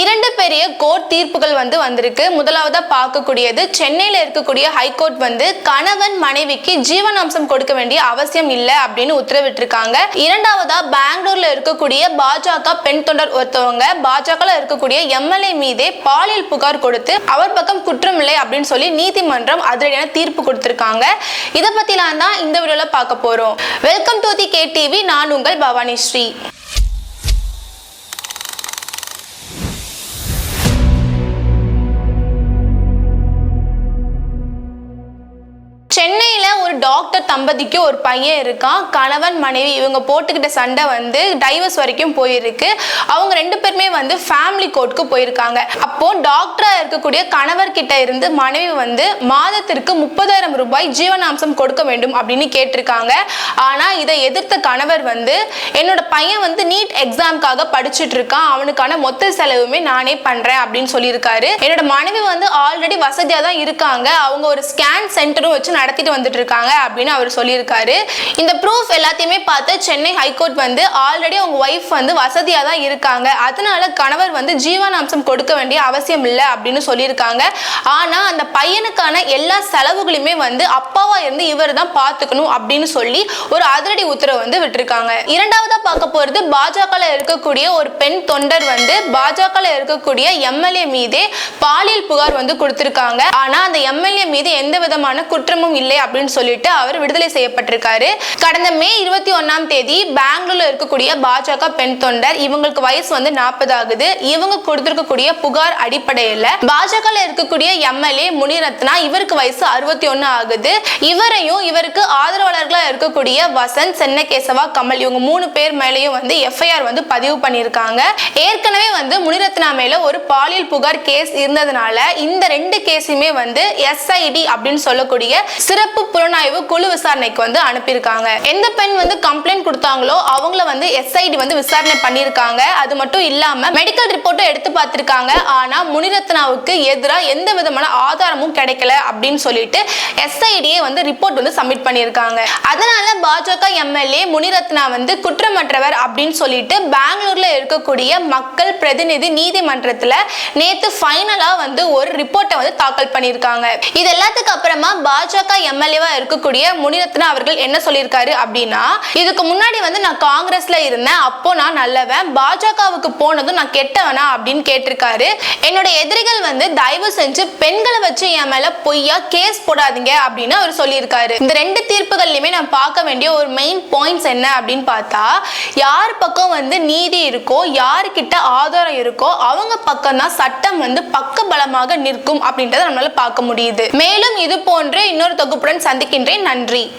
இரண்டு பெரிய கோர்ட் தீர்ப்புகள் வந்து வந்திருக்கு. முதலாவதா பார்க்கக்கூடியது சென்னையில இருக்கக்கூடிய ஹைகோர்ட் வந்து கணவன் மனைவிக்கு ஜீவனாம்சம் கொடுக்க வேண்டிய அவசியம் இல்லை அப்படின்னு உத்தரவிட்டிருக்காங்க. இரண்டாவதா பெங்களூர்ல இருக்கக்கூடிய பாஜக பெண் தொண்டர் ஒருத்தவங்க பாஜக இருக்கக்கூடிய எம்எல்ஏ மீதே பாலியல் புகார் கொடுத்து அவர் பக்கம் குற்றமில்லை அப்படின்னு சொல்லி நீதிமன்றம் அதிரடியான தீர்ப்பு கொடுத்திருக்காங்க. இதை பத்திலாம் தான் இந்த வீடியோல பார்க்க போறோம். Welcome to the K TV நான் உங்கள் பவானி ஸ்ரீ சென்னையில் ஒரு டாக்டர் தம்பதிக்கு ஒரு பையன் இருக்கான். கணவன் மனைவி இவங்க போட்டுக்கிட்ட சண்டை வந்து டைவர்ஸ் வரைக்கும் போயிருக்கு. அவங்க ரெண்டு பேருமே வந்து ஃபேமிலி கோர்ட்டுக்கு போயிருக்காங்க. அப்போ டாக்டராக இருக்கக்கூடிய கணவர் கிட்ட இருந்து மனைவி வந்து மாதத்திற்கு முப்பதாயிரம் ரூபாய் ஜீவனாம்சம் கொடுக்க வேண்டும் அப்படின்னு கேட்டிருக்காங்க. ஆனால் இதை எதிர்த்த கணவர் வந்து என்னோட பையன் வந்து நீட் எக்ஸாம்க்காக படிச்சுட்டு இருக்கான். அவனுக்கான மொத்த செலவுமே நானே பண்றேன் அப்படின்னு சொல்லியிருக்காரு. என்னோட மனைவி வந்து ஆல்ரெடி வசதியாக தான் இருக்காங்க. அவங்க ஒரு ஸ்கேன் சென்டரும் வச்சு நடத்திட்டு வந்துட்டு இருக்காங்க அப்படின்னு அவர் சொல்லியிருக்காரு. இந்த ப்ரூஃப் எல்லாத்தையுமே பார்த்து சென்னை ஹைகோர்ட் வந்து ஆல்ரெடி அவங்க ஒய்ஃப் வந்து வசதியாக தான் இருக்காங்க. அதனால கணவர் வந்து ஜீவனாம்சம் கொடுக்க வேண்டிய அவசியம் இல்லை அப்படின்னு சொல்லியிருக்காங்க. ஆனால் அந்த பையனுக்கான எல்லா செலவுகளையுமே வந்து அப்பாவா இருந்து இவர் தான் பார்த்துக்கணும் அப்படின்னு சொல்லி ஒரு அதிரடி உத்தரவு வந்து விட்டுருக்காங்க. இரண்டாவதாக பார்க்க போகிறது பாஜகவில் இருக்கக்கூடிய ஒரு பெண் தொண்டர் வந்து பாஜகவில் இருக்கக்கூடிய எம்எல்ஏ மீதே பாலியல் புகார் வந்து கொடுத்திருக்காங்க. ஆனால் அந்த எம்எல்ஏ மீது எந்த விதமான குற்றமும் இல்லை அப்படின்னு சொல்லிட்டு அவர் விடுதலை செய்யப்பட்டிருக்காரு. கடந்த மே இருபத்தி ஒன்னாம் தேதி பெங்களூர்ல இருக்கக்கூடிய பாஜக பெண் தொண்டர் இவங்களுக்கு வயசு வந்து நாற்பது ஆகுது. இவங்க கொடுத்திருக்கக்கூடிய புகார் அடிப்படையில் பாஜக இருக்கக்கூடிய எம்எல்ஏ முனிரத்னா இவருக்கு வயசு அறுபத்தி ஒன்னு ஆகுது. இவரையும் இவருக்கு ஆதரவாளர்களா இருக்கக்கூடிய வசந்த் சென்னகேசவா கமல் இவங்க மூணு பேர் மேலேயும் வந்து எஃப்ஐஆர் வந்து பதிவு பண்ணியிருக்காங்க. ஏற்கனவே வந்து முனிரத்னா மேல ஒரு பாலியல் புகார் கேஸ் இருந்ததுனால இந்த ரெண்டு கேஸுமே வந்து எஸ்ஐடி அப்படின்னு சொல்லக்கூடிய சிறப்பு புலனாய்வு குழு விசாரணைக்கு வந்து அனுப்பியிருக்காங்க. எந்த பெண் வந்து கம்ப்ளைண்ட் கொடுத்தாங்களோ அவங்கள வந்து எஸ்ஐடி வந்து விசாரணை பண்ணியிருக்காங்க. அது மட்டும் இல்லாம மெடிக்கல் ரிப்போர்ட்டும் எடுத்து பார்த்திருக்காங்க. ஆனா முனிரத்னாவுக்கு எதிராக எந்த விதமான ஆதாரமும் கிடைக்கல அப்படின்னு சொல்லிட்டு எஸ்ஐடியே வந்து ரிப்போர்ட் வந்து சப்மிட் பண்ணியிருக்காங்க. அதனால பாஜக எம்எல்ஏ முனிரத்னா வந்து குற்றமற்றவர் அப்படின்னு சொல்லிட்டு பெங்களூர்ல இருக்கக்கூடிய மக்கள் பிரதிநிதி நீதிமன்றத்துல நேத்து ஃபைனலா வந்து ஒரு ரிப்போர்ட்டை வந்து தாக்கல் பண்ணியிருக்காங்க. இது எல்லாத்துக்கு அப்புறமா பாஜக எம்எல்ஏவா இருக்கக்கூடிய முனிரத்னா அவர்கள் என்ன சொல்லியிருக்காரு அப்படின்னா இதுக்கு முன்னாடி வந்து நான் காங்கிரஸ்ல இருந்தேன். அப்போ நான் நல்லவன். பாஜகவுக்கு போனதும் நான் கெட்டவனா? அப்படின்னு கேட்டிருக்காரு. என்னோட எதிரிகள் வந்து தயவு செஞ்சு பெண்களை வச்சு என் மேல பொய்யா கேஸ் போடாதீங்க அப்படின்னு அவர் சொல்லியிருக்காரு. இந்த ரெண்டு தீர்ப்புகள்லையுமே நான் பார்க்க வேண்டிய ஒரு மெயின் பாயிண்ட்ஸ் என்ன அப்படின்னு பார்த்தா யார் வந்து நீதி இருக்கோ யாருக்கிட்ட ஆதாரம் இருக்கோ அவங்க பக்கம் தான் சட்டம் வந்து பக்க பலமாக நிற்கும் அப்படின்றத நம்மளால பார்க்க முடியுது. மேலும் இது போன்று இன்னொரு தொகுப்புடன் சந்திக்கின்றேன். நன்றி.